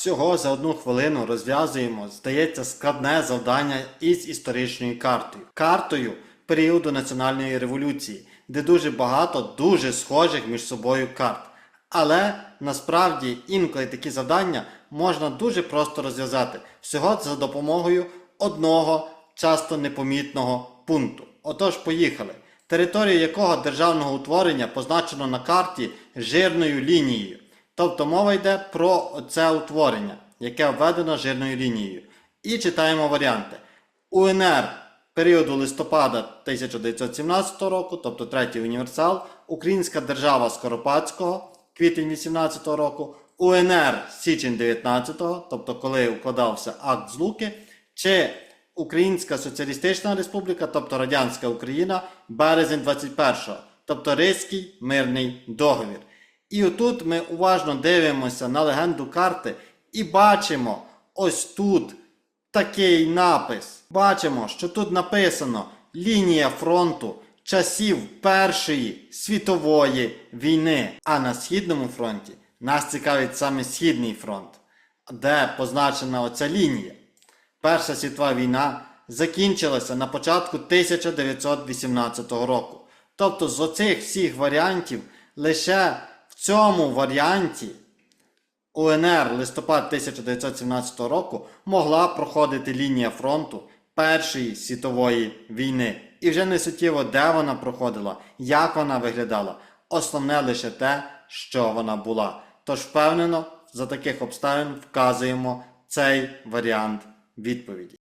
Всього за одну хвилину розв'язуємо, здається, складне завдання із історичною картою. Картою періоду національної революції, де дуже багато дуже схожих між собою карт. Але насправді інколи такі завдання можна дуже просто розв'язати всього за допомогою одного часто непомітного пункту. Отож, поїхали. Територію якого державного утворення позначено на карті жирною лінією. Тобто мова йде про це утворення, яке обведено жирною лінією. І читаємо варіанти. УНР періоду листопада 1917 року, тобто третій універсал, Українська держава Скоропадського, квітень 18 року, УНР січень 19-го, тобто коли укладався акт злуки, чи Українська Соціалістична Республіка, тобто Радянська Україна, березень 21-го, тобто Ризький мирний договір. І отут ми уважно дивимося на легенду карти і бачимо ось тут такий напис. Бачимо, що тут написано лінія фронту часів Першої світової війни. А на Східному фронті нас цікавить саме Східний фронт, де позначена оця лінія. Перша світова війна закінчилася на початку 1918 року. Тобто з оцих всіх варіантів лише цьому варіанті УНР листопад 1917 року могла проходити лінія фронту Першої світової війни. І вже не суттєво, де вона проходила, як вона виглядала. Основне лише те, що вона була. Тож впевнено, за таких обставин вказуємо цей варіант відповіді.